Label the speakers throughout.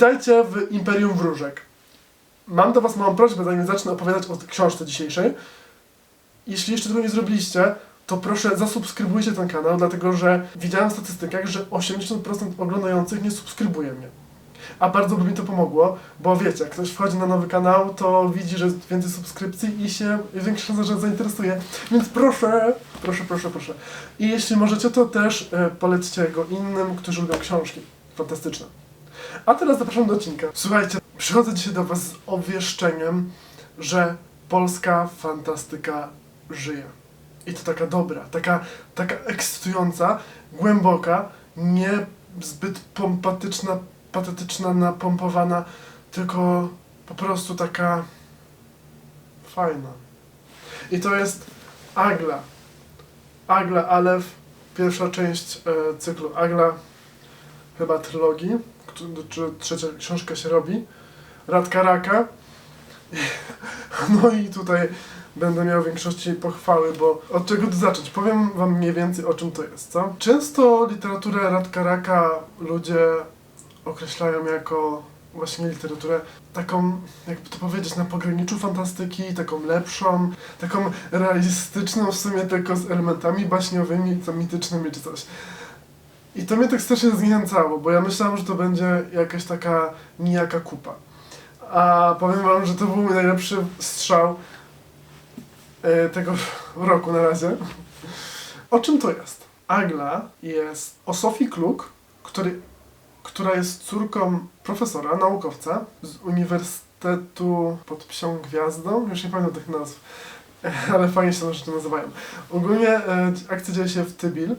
Speaker 1: Witajcie w Imperium Wróżek. Mam do Was małą prośbę, zanim zacznę opowiadać o książce dzisiejszej. Jeśli jeszcze tego nie zrobiliście, to proszę zasubskrybujcie ten kanał, dlatego że widziałem w statystykach, że 80% oglądających nie subskrybuje mnie. A bardzo by mi to pomogło, bo wiecie, jak ktoś wchodzi na nowy kanał, to widzi, że jest więcej subskrypcji i się większa szansa, że zainteresuje. Więc proszę, proszę, proszę, proszę. I jeśli możecie, to też e, polećcie go innym, którzy lubią książki. Fantastyczne. A teraz zapraszam do odcinka. Słuchajcie, przychodzę dzisiaj do Was z obwieszczeniem, że polska fantastyka żyje. I to taka dobra, taka, taka ekscytująca, głęboka, nie zbyt pompatyczna, patetyczna, napompowana, tylko po prostu taka fajna. I to jest Agla. Agla Alef, pierwsza część e, cyklu Agla, chyba trylogii, czy trzecia książka się robi. Radka Raka. No i tutaj będę miał w większości pochwały, bo od czego tu zacząć? Powiem wam mniej więcej o czym to jest, co? Często literaturę Radka Raka ludzie określają jako właśnie literaturę taką, jakby to powiedzieć, na pograniczu fantastyki, taką lepszą, taką realistyczną w sumie tylko z elementami baśniowymi, co mitycznymi czy coś. I to mnie tak strasznie zniechęcało, bo ja myślałem, że to będzie jakaś taka nijaka kupa. A powiem wam, że to był mój najlepszy strzał e, tego roku na razie. O czym to jest? Agla jest o Sofii Kluk, który, która jest córką profesora, naukowca z Uniwersytetu pod Psią Gwiazdą. Już nie pamiętam tych nazw, ale fajnie się rzeczy nazywają. Ogólnie e, akcja dzieje się w Tybil,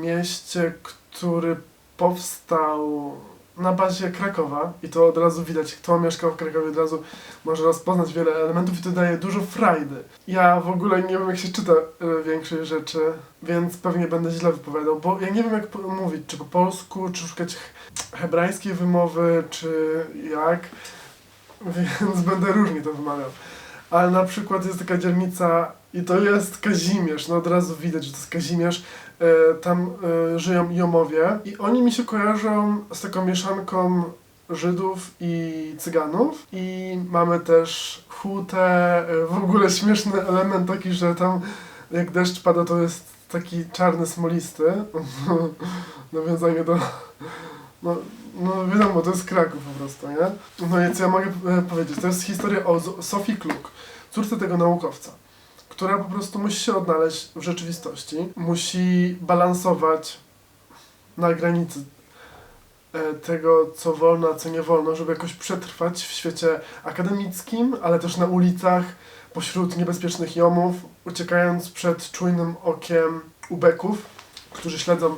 Speaker 1: mieście, który powstał na bazie Krakowa i to od razu widać, kto mieszkał w Krakowie, od razu może rozpoznać wiele elementów i to daje dużo frajdy. Ja w ogóle nie wiem, jak się czyta e, większej rzeczy, więc pewnie będę źle wypowiadał, bo ja nie wiem, jak mówić, czy po polsku, czy szukać he- hebrajskiej wymowy, czy jak, więc będę różnie to wymawiał. Ale na przykład jest taka dzielnica i to jest Kazimierz, no od razu widać, że to jest Kazimierz, e, tam e, żyją Jomowie i oni mi się kojarzą z taką mieszanką Żydów i Cyganów i mamy też hutę, e, w ogóle śmieszny element taki, że tam jak deszcz pada to jest taki czarny smolisty, nawiązanie do no, no wiadomo, to jest Kraków po prostu, nie? No co ja mogę e, powiedzieć, to jest historia o Sofii Kluk, córce tego naukowca która po prostu musi się odnaleźć w rzeczywistości, musi balansować na granicy e, tego, co wolno, a co nie wolno, żeby jakoś przetrwać w świecie akademickim, ale też na ulicach, pośród niebezpiecznych jomów, uciekając przed czujnym okiem ubeków, którzy śledzą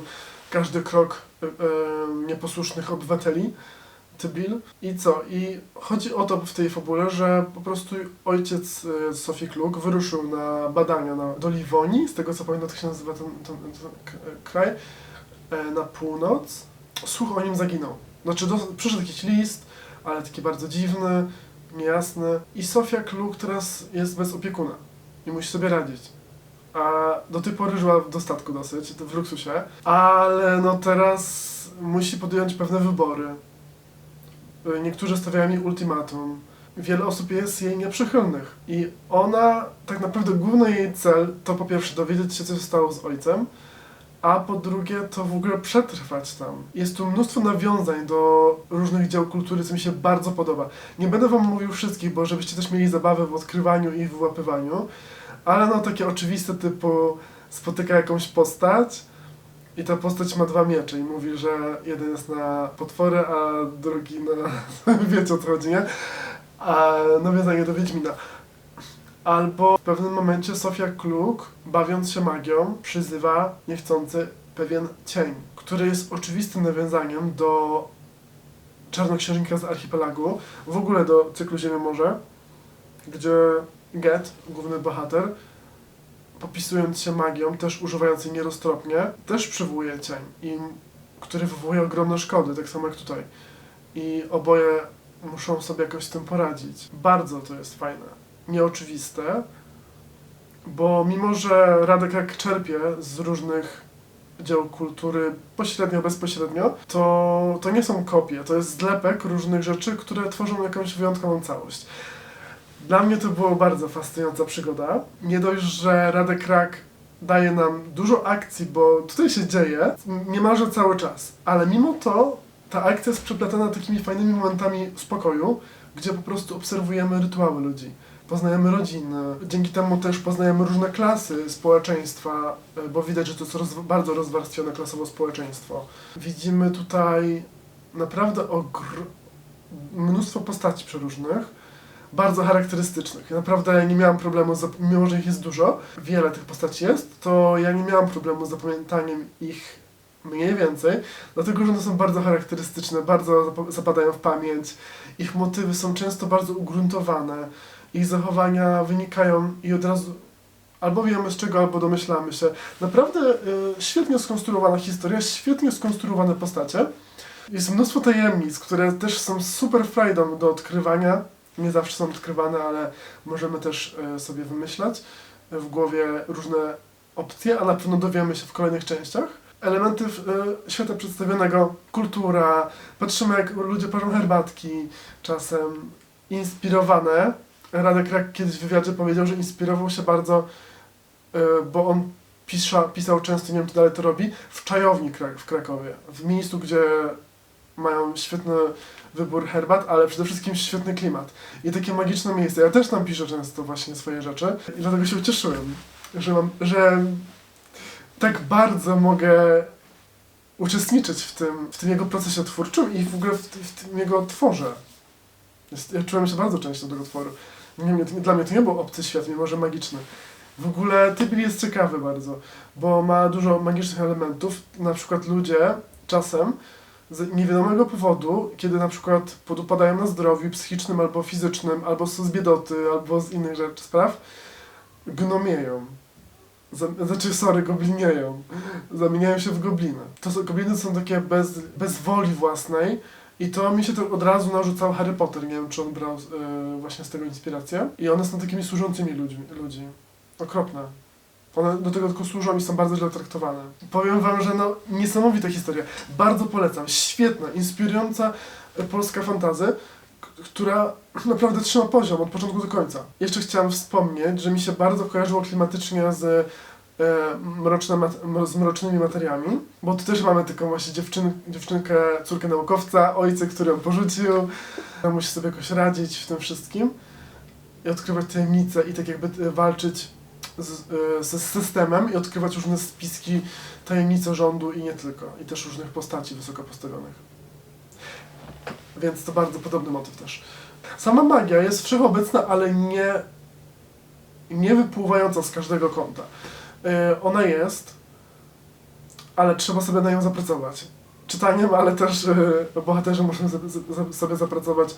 Speaker 1: każdy krok e, e, nieposłusznych obywateli. Tybil. I co? I chodzi o to w tej fabule, że po prostu ojciec e, Sofii Kluk wyruszył na badania na, do Liwonii, z tego co pamiętam, tak się nazywa ten, ten, ten k- kraj, e, na północ. Słuch o nim zaginął. Znaczy, do, przyszedł jakiś list, ale taki bardzo dziwny, niejasny. I Sofia Kluk teraz jest bez opiekuna i musi sobie radzić. A do tej pory żyła w dostatku dosyć, w luksusie, ale no teraz musi podjąć pewne wybory. Y, Niektórzy stawiają jej ultimatum. Wiele osób jest jej nieprzychylnych. I ona, tak naprawdę główny jej cel to po pierwsze dowiedzieć się, co się stało z ojcem, a po drugie to w ogóle przetrwać tam. Jest tu mnóstwo nawiązań do różnych dzieł kultury, co mi się bardzo podoba. Nie będę wam mówił wszystkich, bo żebyście też mieli zabawę w odkrywaniu i wyłapywaniu, ale no takie oczywiste typu spotyka jakąś postać, i ta postać ma dwa miecze i mówi, że jeden jest na potwory, a drugi na... wiecie o co chodzi, nie? A nawiązanie do Wiedźmina. Albo w pewnym momencie Sofia Kluk, bawiąc się magią, przyzywa niechcący pewien cień, który jest oczywistym nawiązaniem do Czarnoksiężnika z Archipelagu, w ogóle do cyklu Ziemia Morze, gdzie Get, główny bohater, popisując się magią, też używając jej nieroztropnie, też przywołuje cień, i, który wywołuje ogromne szkody, tak samo jak tutaj. I oboje muszą sobie jakoś z tym poradzić. Bardzo to jest fajne. Nieoczywiste, bo mimo, że Radek jak czerpie z różnych dzieł kultury pośrednio, bezpośrednio, to, to nie są kopie, to jest zlepek różnych rzeczy, które tworzą jakąś wyjątkową całość. Dla mnie to była bardzo fascynująca przygoda. Nie dość, że Radek Rak daje nam dużo akcji, bo tutaj się dzieje niemalże cały czas, ale mimo to ta akcja jest przeplatana takimi fajnymi momentami spokoju, gdzie po prostu obserwujemy rytuały ludzi. Poznajemy rodziny, dzięki temu też poznajemy różne klasy społeczeństwa, e, bo widać, że to jest roz, bardzo rozwarstwione klasowo społeczeństwo. Widzimy tutaj naprawdę mnóstwo postaci przeróżnych, bardzo charakterystycznych. Ja naprawdę nie miałam problemu, z, mimo że ich jest dużo, wiele tych postaci jest, to ja nie miałam problemu z zapamiętaniem ich mniej więcej, dlatego że one są bardzo charakterystyczne, bardzo zap- zapadają w pamięć. Ich motywy są często bardzo ugruntowane, ich zachowania wynikają i od razu albo wiemy z czego, albo domyślamy się. Naprawdę y, świetnie skonstruowana historia, świetnie skonstruowane postacie. Jest mnóstwo tajemnic, które też są super frajdą do odkrywania. Nie zawsze są odkrywane, ale możemy też y, sobie wymyślać w głowie różne opcje, a na pewno dowiemy się w kolejnych częściach. Elementy y, świata przedstawionego, kultura, patrzymy jak ludzie parzą herbatki, czasem inspirowane. Radek Rak kiedyś w wywiadzie powiedział, że inspirował się bardzo, bo on pisza, pisał często, nie wiem czy dalej to robi, w czajowni w Krakowie. W miejscu, gdzie mają świetny wybór herbat, ale przede wszystkim świetny klimat. I takie magiczne miejsce. Ja też tam piszę często właśnie swoje rzeczy i dlatego się ucieszyłem, że, mam, że tak bardzo mogę uczestniczyć w tym, w tym jego procesie twórczym i w ogóle w, w tym jego tworze. Ja czułem się bardzo częścią tego tworu. Nie, nie- dla mnie to nie był obcy świat, mimo że magiczny. W ogóle Tybil jest ciekawy bardzo, bo ma dużo magicznych elementów. Na przykład ludzie czasem z niewiadomego powodu, kiedy na przykład podupadają na zdrowiu psychicznym albo fizycznym, albo są z biedoty, albo z innych rzeczy, spraw, gnomieją. Znaczy, sorry, goblinieją. Zamieniają się w gobliny. To są, gobliny są takie bez, bez woli własnej i to mi się to od razu narzucał Harry Potter. Nie wiem, czy on brał e, właśnie z tego inspirację. I one są takimi służącymi ludźmi, ludzi. Okropne. One do tego tylko służą i są bardzo źle traktowane. Powiem wam, że no niesamowita historia. Bardzo polecam. Świetna, inspirująca polska fantazy, która naprawdę trzyma poziom od początku do końca. Jeszcze chciałam wspomnieć, że mi się bardzo kojarzyło klimatycznie z, e, mroczne z mrocznymi materiami, bo tu też mamy taką właśnie dziewczyn, dziewczynkę, córkę naukowca, ojca, który ją porzucił, musi sobie jakoś radzić w tym wszystkim i odkrywać tajemnice i tak jakby e, walczyć z, e, z systemem i odkrywać różne spiski, tajemnice rządu i nie tylko, i też różnych postaci wysoko postawionych. Więc to bardzo podobny motyw też. Sama magia jest wszechobecna, ale nie, nie wypływająca z każdego kąta. E, ona jest, ale trzeba sobie na nią zapracować. Czytaniem, ale też e, bohaterzy muszą sobie, za- sobie zapracować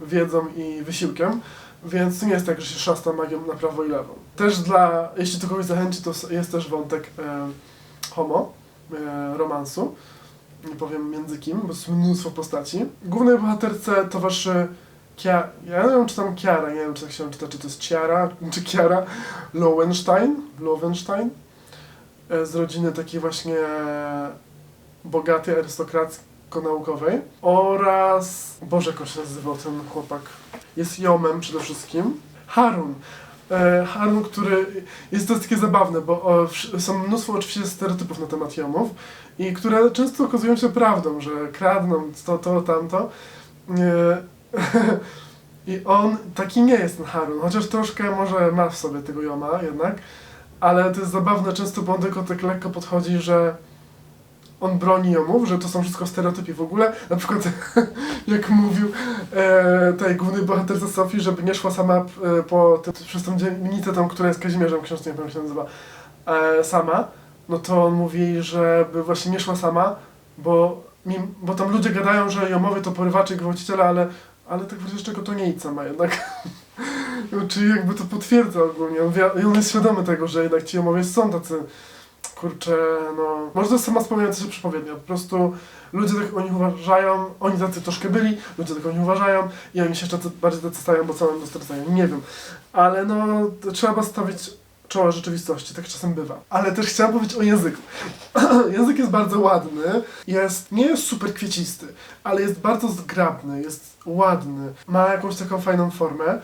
Speaker 1: wiedzą i wysiłkiem. Więc nie jest tak, że się szasta magią na prawo i lewo. Też dla, jeśli to kogoś zachęci, to jest też wątek e, homo, e, romansu. Nie powiem między kim, bo jest mnóstwo postaci. Głównej bohaterce towarzyszy Kia, ja nie wiem czy tam Kiara, nie wiem czy tak się czyta, czy to jest Ciara, czy Kiara Lowenstein, Lowenstein e, z rodziny takiej właśnie bogatej, arystokracko-naukowej oraz, Boże jak się nazywał ten chłopak, jest Jomem przede wszystkim, Harun. E, Harun, który jest to takie zabawne, bo o, są mnóstwo oczywiście stereotypów na temat Jomów i które często okazują się prawdą, że kradną to, to, tamto. E, I on taki nie jest ten Harun, chociaż troszkę może ma w sobie tego Joma jednak, ale to jest zabawne często, bo on tylko tak lekko podchodzi, że on broni Jomów, że to są wszystko stereotypy w ogóle. Na przykład jak mówił e, tej głównej bohaterce Sofii, żeby nie szła sama e, po tym, przez tą dzielnicę tą, która jest Kazimierzem, w książce nie pamiętam jak się nazywa, e, sama, no to on mówi, żeby właśnie nie szła sama, bo, mim, bo tam ludzie gadają, że Jomowie to porywacze i gwałciciele, ale, ale tak w razie czego to nie idź sama jednak. Czyli jakby to potwierdza ogólnie. On, wie, on jest świadomy tego, że jednak ci Jomowie są tacy, kurczę, no... Może to jest sama spełniająca się przepowiednia. Po prostu ludzie tak o nich uważają, oni tacy troszkę byli, ludzie tak o nich uważają i oni się jeszcze bardziej tacy stają, bo co nam dostarczają. Nie wiem. Ale no, trzeba stawić czoła rzeczywistości, tak czasem bywa. Ale też chciałam powiedzieć o języku. Język jest bardzo ładny, jest, nie jest super kwiecisty, ale jest bardzo zgrabny, jest ładny, ma jakąś taką fajną formę,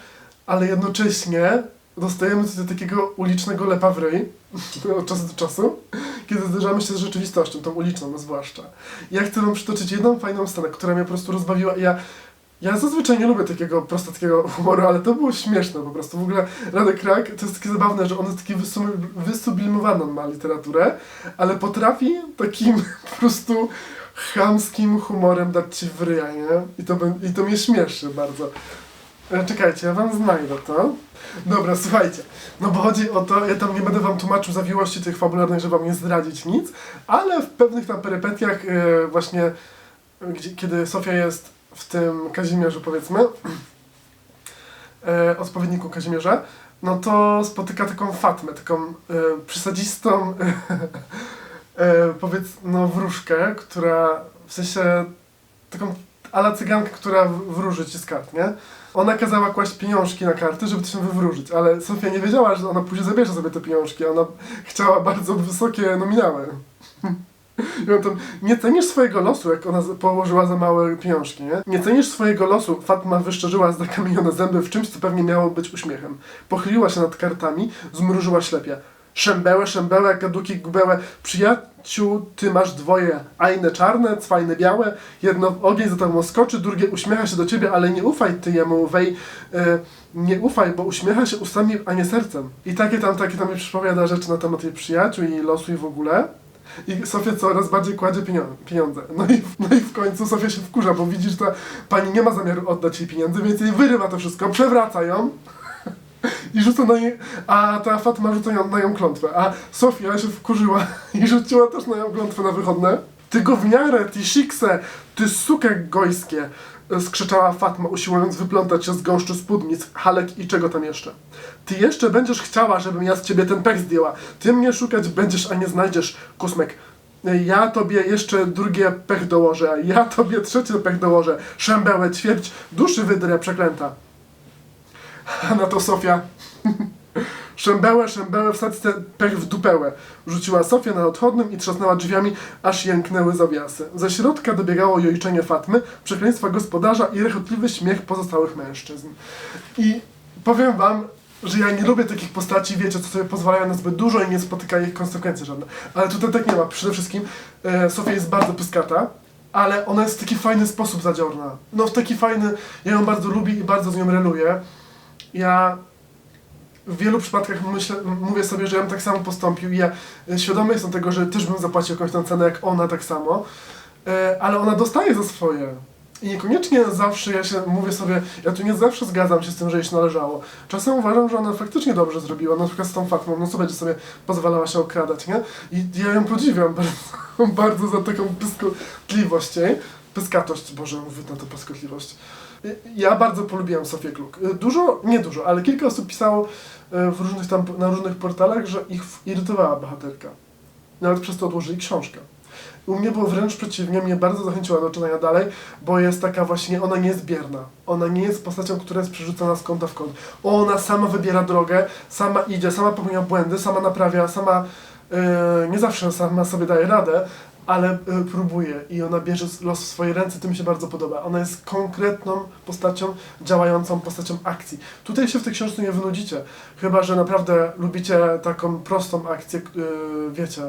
Speaker 1: ale jednocześnie dostajemy coś takiego ulicznego lepa w ryj od czasu do czasu, kiedy zderzamy się z rzeczywistością, tą uliczną no zwłaszcza. Ja chcę wam przytoczyć jedną fajną scenę, która mnie po prostu rozbawiła ja ja zazwyczaj nie lubię takiego prostackiego humoru, ale to było śmieszne po prostu. W ogóle Radek Krak to jest takie zabawne, że on jest taki wysublimowaną ma literaturę, ale potrafi takim po prostu chamskim humorem dać ci w ryja, nie? I to, I to mnie śmieszy bardzo. E, Czekajcie, ja wam znajdę to. Dobra, słuchajcie. No bo chodzi o to, ja tam nie będę wam tłumaczył zawiłości tych fabularnych, żeby wam nie zdradzić nic, ale w pewnych tam perypetiach e, właśnie, gdzie, kiedy Sofia jest w tym Kazimierzu powiedzmy, e, odpowiedniku Kazimierza, no to spotyka taką Fatmę, taką e, przesadzistą e, powiedz, no wróżkę, która w sensie taką ala cygankę, która wróży ci z kart, nie? Ona kazała kłaść pieniążki na karty, żeby to się wywróżyć, ale Sofia nie wiedziała, że ona później zabierze sobie te pieniążki, ona chciała bardzo wysokie nominały. I on tam, nie cenisz swojego losu, jak ona położyła za małe pieniążki, nie? Nie cenisz swojego losu, Fatma wyszczerzyła zakamienione zęby w czymś, co pewnie miało być uśmiechem. Pochyliła się nad kartami, zmrużyła ślepie. Szembełe, szembełe, gaduki, gubełe, przyjaciół ty masz dwoje, a inne czarne, cwajne białe, jedno w ogień za tobą skoczy, drugie uśmiecha się do ciebie, ale nie ufaj ty jemu, wej, e, nie ufaj, bo uśmiecha się ustami, a nie sercem. I takie tam, takie tam mi przypowiada rzeczy na temat jej przyjaciół i losu i w ogóle. I Sofia coraz bardziej kładzie pieniądze. No i, no i w końcu Sofia się wkurza, bo widzi, że ta pani nie ma zamiaru oddać jej pieniędzy, więc jej wyrywa to wszystko, przewraca ją i rzuca na a ta Fatma rzuca ją, na ją klątwę. A Sofia się wkurzyła i rzuciła też na nią klątwę na wychodne. Ty gówniarę, ty sikse, ty sukę gojskie, skrzyczała Fatma, usiłując wyplątać się z gąszczu spódnic, halek i czego tam jeszcze. Ty jeszcze będziesz chciała, żebym ja z ciebie ten pech zdjęła. Ty mnie szukać będziesz, a nie znajdziesz, kusmek. Ja tobie jeszcze drugie pech dołożę, ja tobie trzecie pech dołożę. Szembełę, ćwierć, duszy wydrę przeklęta. A na to Sofia. Szembełę, szembełę, wsadź ten pech w dupełę. Rzuciła Sofia na odchodnym i trzasnęła drzwiami, aż jęknęły zawiasy. Ze środka dobiegało jojczenie Fatmy, przekleństwa gospodarza i rechotliwy śmiech pozostałych mężczyzn. I powiem wam, że ja nie lubię takich postaci, wiecie, co sobie pozwalają na zbyt dużo i nie spotyka ich konsekwencji żadne. Ale tutaj tak nie ma. Przede wszystkim e, Sofia jest bardzo pyskata, ale ona jest w taki fajny sposób zadziorna. No w taki fajny, ja ją bardzo lubię i bardzo z nią reluję. Ja w wielu przypadkach myślę, mówię sobie, że ja bym tak samo postąpił i ja e, świadomy jestem tego, że też bym zapłacił jakąś tam cenę jak ona tak samo, e, ale ona dostaje za swoje. I niekoniecznie zawsze ja się mówię sobie, ja tu nie zawsze zgadzam się z tym, że jej się należało. Czasem uważam, że ona faktycznie dobrze zrobiła, na przykład z tą Fatmą, no co będzie sobie pozwalała się okradać, nie? I ja ją podziwiam bardzo, bardzo za taką pyskotliwość jej. Pyskatość, Boże, mówię na to pyskotliwość. Ja bardzo polubiłem Sofię Kluk. Dużo, nie dużo, ale kilka osób pisało e, w różnych tam, na różnych portalach, że ich irytowała bohaterka. Nawet przez to odłożyli książkę. U mnie było wręcz przeciwnie, mnie bardzo zachęciła do czytania dalej, bo jest taka właśnie, ona nie jest bierna. Ona nie jest postacią, która jest przerzucona z kąta w kąt. Ona sama wybiera drogę, sama idzie, sama popełnia błędy, sama naprawia, sama e, nie zawsze sama sobie daje radę, ale e, próbuje i ona bierze los w swoje ręce, to mi się bardzo podoba. Ona jest konkretną postacią, działającą postacią akcji. Tutaj się w tej książce nie wynudzicie, chyba że naprawdę lubicie taką prostą akcję, e, wiecie,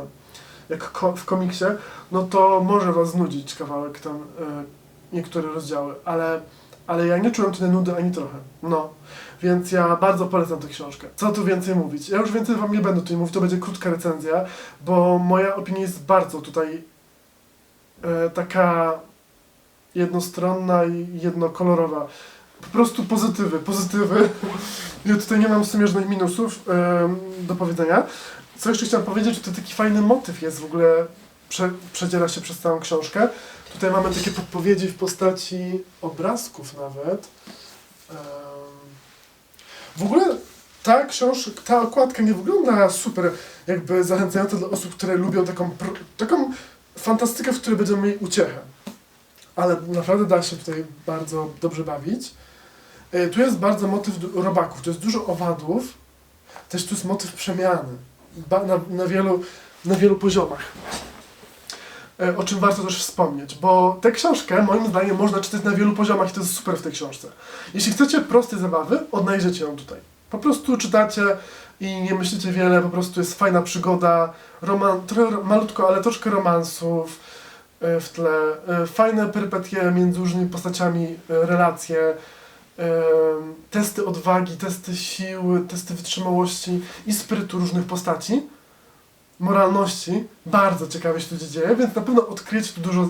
Speaker 1: jak ko- w komiksie, no to może was znudzić kawałek tam, e, niektóre rozdziały, ale, ale ja nie czułem tutaj nudy ani trochę. No, więc ja bardzo polecam tę książkę. Co tu więcej mówić? Ja już więcej wam nie będę tutaj mówić, to będzie krótka recenzja, bo moja opinia jest bardzo tutaj e, taka jednostronna i jednokolorowa. Po prostu pozytywy, pozytywy. Ja tutaj nie mam w sumie żadnych minusów em, do powiedzenia. Co jeszcze chciałem powiedzieć, to taki fajny motyw jest w ogóle, prze, przedziera się przez całą książkę. Tutaj mamy takie podpowiedzi w postaci obrazków nawet. W ogóle ta książka, ta okładka nie wygląda super jakby zachęcająco dla osób, które lubią taką, taką fantastykę, w której będziemy mieli uciechę. Ale naprawdę da się tutaj bardzo dobrze bawić. E, Tu jest bardzo motyw robaków, to jest dużo owadów, Też tu jest motyw przemiany. Na, na, wielu, na wielu poziomach. E, O czym warto też wspomnieć, bo tę książkę moim zdaniem można czytać na wielu poziomach i to jest super w tej książce. Jeśli chcecie prostej zabawy, odnajdziecie ją tutaj. Po prostu czytacie i nie myślicie wiele, po prostu jest fajna przygoda, roman, trochę ro- malutko, ale troszkę romansów e, w tle, e, fajne perypetie między różnymi postaciami, relacje, testy odwagi, testy siły, testy wytrzymałości i sprytu różnych postaci, moralności. Bardzo ciekawie się tu dzieje, więc na pewno odkryjecie tu dużo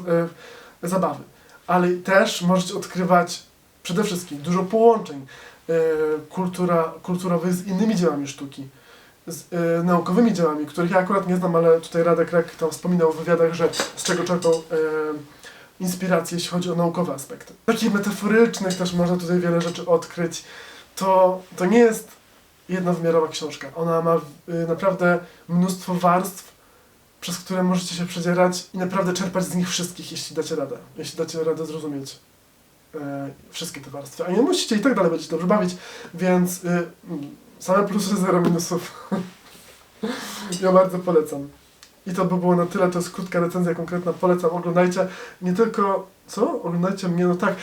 Speaker 1: e, zabawy. Ale też możecie odkrywać przede wszystkim dużo połączeń e, kultura, kulturowych z innymi dziełami sztuki. Z e, naukowymi dziełami, których ja akurat nie znam, ale tutaj Radek Rek tam wspominał w wywiadach, że z czego czerpał e, inspirację, jeśli chodzi o naukowe aspekty. Takich metaforycznych też można tutaj wiele rzeczy odkryć. To, to nie jest jednowymiarowa książka. Ona ma y, naprawdę mnóstwo warstw, przez które możecie się przedzierać i naprawdę czerpać z nich wszystkich, jeśli dacie radę. Jeśli dacie radę zrozumieć e, wszystkie te warstwy. A nie musicie i tak dalej będziecie dobrze bawić, więc y, mm, same plusy, zero minusów. ja bardzo polecam. I to by było na tyle, to jest krótka recenzja konkretna, polecam, oglądajcie. Nie tylko, co? Oglądajcie mnie, no tak.